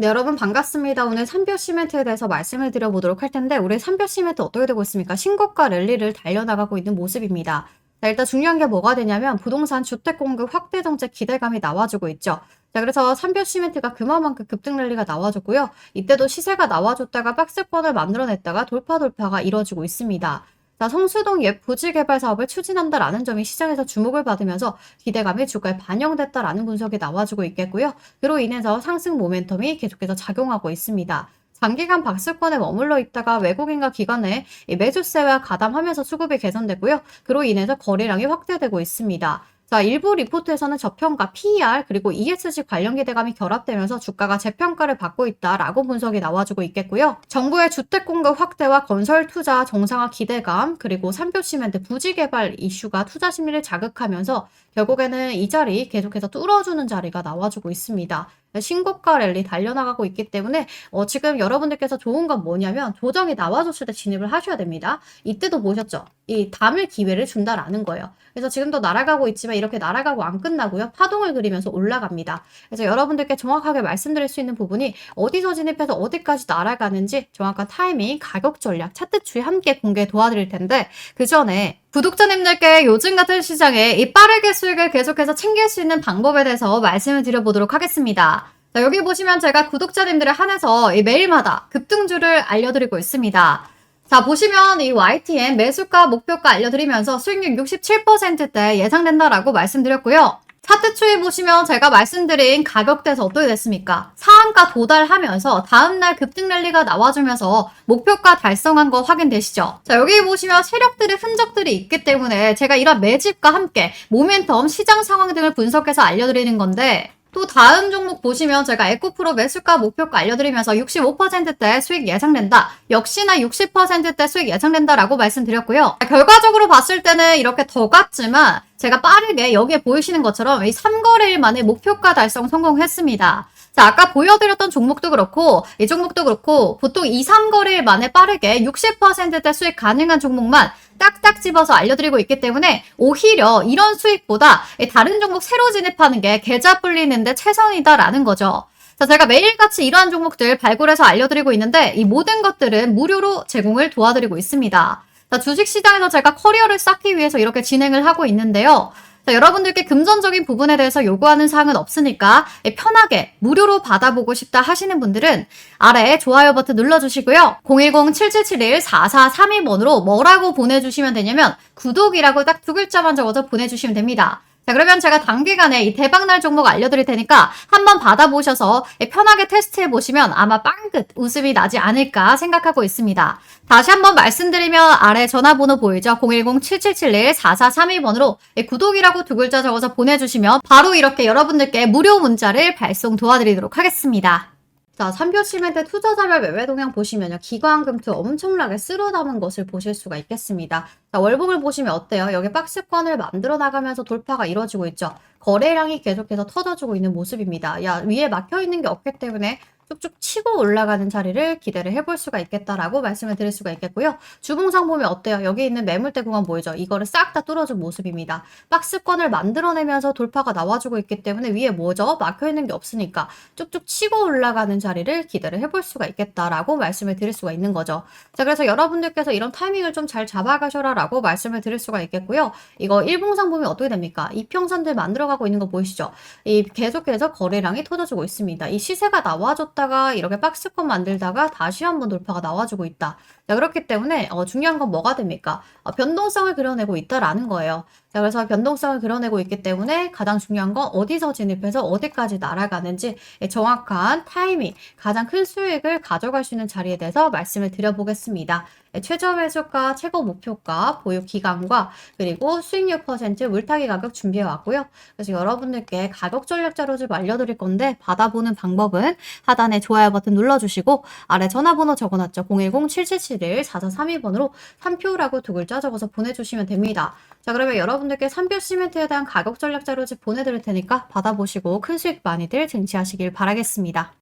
네, 여러분 반갑습니다. 오늘 삼별 시멘트에 대해서 말씀을 드려보도록 할 텐데 우리 삼별 시멘트 어떻게 되고 있습니까? 신고가 랠리를 달려나가고 있는 모습입니다. 자, 일단 중요한 게 뭐가 되냐면 부동산 주택 공급 확대 정책 기대감이 나와주고 있죠. 자, 그래서 삼별 시멘트가 그만큼 급등 랠리가 나와줬고요. 이때도 시세가 나와줬다가 박스권을 만들어냈다가 돌파 돌파가 이뤄지고 있습니다. 자, 성수동 옛 부지 개발 사업을 추진한다라는 점이 시장에서 주목을 받으면서 기대감이 주가에 반영됐다라는 분석이 나와주고 있겠고요. 그로 인해서 상승 모멘텀이 계속해서 작용하고 있습니다. 장기간 박스권에 머물러 있다가 외국인과 기관의 이 매수세와 가담하면서 수급이 개선되고요. 그로 인해서 거래량이 확대되고 있습니다. 자, 일부 리포트에서는 저평가 PER 그리고 ESG 관련 기대감이 결합되면서 주가가 재평가를 받고 있다라고 분석이 나와주고 있겠고요. 정부의 주택 공급 확대와 건설 투자 정상화 기대감 그리고 삼표 시멘트 부지 개발 이슈가 투자 심리를 자극하면서 결국에는 이 자리 계속해서 뚫어주는 자리가 나와주고 있습니다. 신고가 랠리 달려나가고 있기 때문에 어, 지금 여러분들께서 좋은 건 뭐냐면 조정이 나와줬을 때 진입을 하셔야 됩니다. 이때도 보셨죠? 이 담을 기회를 준다라는 거예요. 그래서 지금도 날아가고 있지만 이렇게 날아가고 안 끝나고요. 파동을 그리면서 올라갑니다. 그래서 여러분들께 정확하게 말씀드릴 수 있는 부분이 어디서 진입해서 어디까지 날아가는지 정확한 타이밍, 가격 전략, 차트 추이 함께 공개 도와드릴 텐데 그 전에 구독자님들께 요즘 같은 시장에 이 빠르게 수익을 계속해서 챙길 수 있는 방법에 대해서 말씀을 드려보도록 하겠습니다. 자, 여기 보시면 제가 구독자님들에 한해서 이 매일마다 급등주를 알려드리고 있습니다. 자, 보시면 이 YTN 매수가, 목표가 알려드리면서 수익률 67%대 예상된다라고 말씀드렸고요. 차트 추이 보시면 제가 말씀드린 가격대에서 어떻게 됐습니까? 상한가 도달하면서 다음날 급등 랠리가 나와주면서 목표가 달성한 거 확인되시죠? 자, 여기 보시면 세력들의 흔적들이 있기 때문에 제가 이런 매집과 함께 모멘텀, 시장 상황 등을 분석해서 알려드리는 건데 또 다음 종목 보시면 제가 에코프로 매수가 목표가 알려드리면서 65%대 수익 예상된다. 역시나 60%대 수익 예상된다라고 말씀드렸고요. 결과적으로 봤을 때는 이렇게 더 같지만 제가 빠르게 여기에 보이시는 것처럼 이 3거래일 만에 목표가 달성 성공했습니다. 자, 아까 보여드렸던 종목도 그렇고, 이 종목도 그렇고, 보통 2, 3거래일 만에 빠르게 60%대 수익 가능한 종목만 딱딱 집어서 알려드리고 있기 때문에 오히려 이런 수익보다 다른 종목 새로 진입하는 게 계좌 불리는데 최선이다라는 거죠. 자, 제가 매일같이 이러한 종목들 발굴해서 알려드리고 있는데 이 모든 것들은 무료로 제공을 도와드리고 있습니다. 자, 주식시장에서 제가 커리어를 쌓기 위해서 이렇게 진행을 하고 있는데요. 자, 여러분들께 금전적인 부분에 대해서 요구하는 사항은 없으니까 편하게 무료로 받아보고 싶다 하시는 분들은 아래 좋아요 버튼 눌러주시고요. 010-7771-4432번으로 뭐라고 보내주시면 되냐면 구독이라고 딱 두 글자만 적어서 보내주시면 됩니다. 자, 그러면 제가 단기간에 이 대박날 종목 알려드릴 테니까 한번 받아보셔서 편하게 테스트해 보시면 아마 빵긋 웃음이 나지 않을까 생각하고 있습니다. 다시 한번 말씀드리면 아래 전화번호 보이죠? 010-7771-4432번으로 구독이라고 두 글자 적어서 보내주시면 바로 이렇게 여러분들께 무료 문자를 발송 도와드리도록 하겠습니다. 자, 삼표 시멘트 투자자별 매매 동향 보시면요. 기관금투 엄청나게 쓸어 담은 것을 보실 수가 있겠습니다. 자, 월봉을 보시면 어때요? 여기 박스권을 만들어 나가면서 돌파가 이루어지고 있죠. 거래량이 계속해서 터져주고 있는 모습입니다. 야, 위에 막혀 있는 게 없기 때문에 쭉쭉 치고 올라가는 자리를 기대를 해볼 수가 있겠다라고 말씀을 드릴 수가 있겠고요. 주봉상 보면 어때요? 여기 있는 매물대 구간 보이죠? 이거를 싹 다 뚫어준 모습입니다. 박스권을 만들어내면서 돌파가 나와주고 있기 때문에 위에 뭐죠? 막혀있는 게 없으니까 쭉쭉 치고 올라가는 자리를 기대를 해볼 수가 있겠다라고 말씀을 드릴 수가 있는 거죠. 자, 그래서 여러분들께서 이런 타이밍을 좀 잘 잡아가셔라 라고 말씀을 드릴 수가 있겠고요. 이거 일봉상 보면 어떻게 됩니까? 이평선들 만들어가고 있는 거 보이시죠? 이 계속해서 거래량이 터져주고 있습니다. 이 시세가 나와줬다 했다가 이렇게 박스권 만들다가 다시 한번 돌파가 나와주고 있다. 자, 그렇기 때문에 어, 중요한 건 뭐가 됩니까? 어, 변동성을 그려내고 있다라는 거예요. 자, 그래서 변동성을 그려내고 있기 때문에 가장 중요한 건 어디서 진입해서 어디까지 날아가는지 정확한 타이밍, 가장 큰 수익을 가져갈 수 있는 자리에 대해서 말씀을 드려보겠습니다. 최저 매수가, 최고 목표가, 보유 기간과 그리고 수익률 퍼센트 물타기 가격 준비해 왔고요. 그래서 여러분들께 가격 전략 자료 좀 알려드릴 건데 받아보는 방법은 하단에 좋아요 버튼 눌러주시고 아래 전화번호 적어놨죠. 010-7771-4432번으로 3표라고 두 글자 적어서 보내주시면 됩니다. 자 그러면 여러분들께 3표 시멘트에 대한 가격 전략 자료집 보내드릴 테니까 받아보시고 큰 수익 많이들 쟁취하시길 바라겠습니다.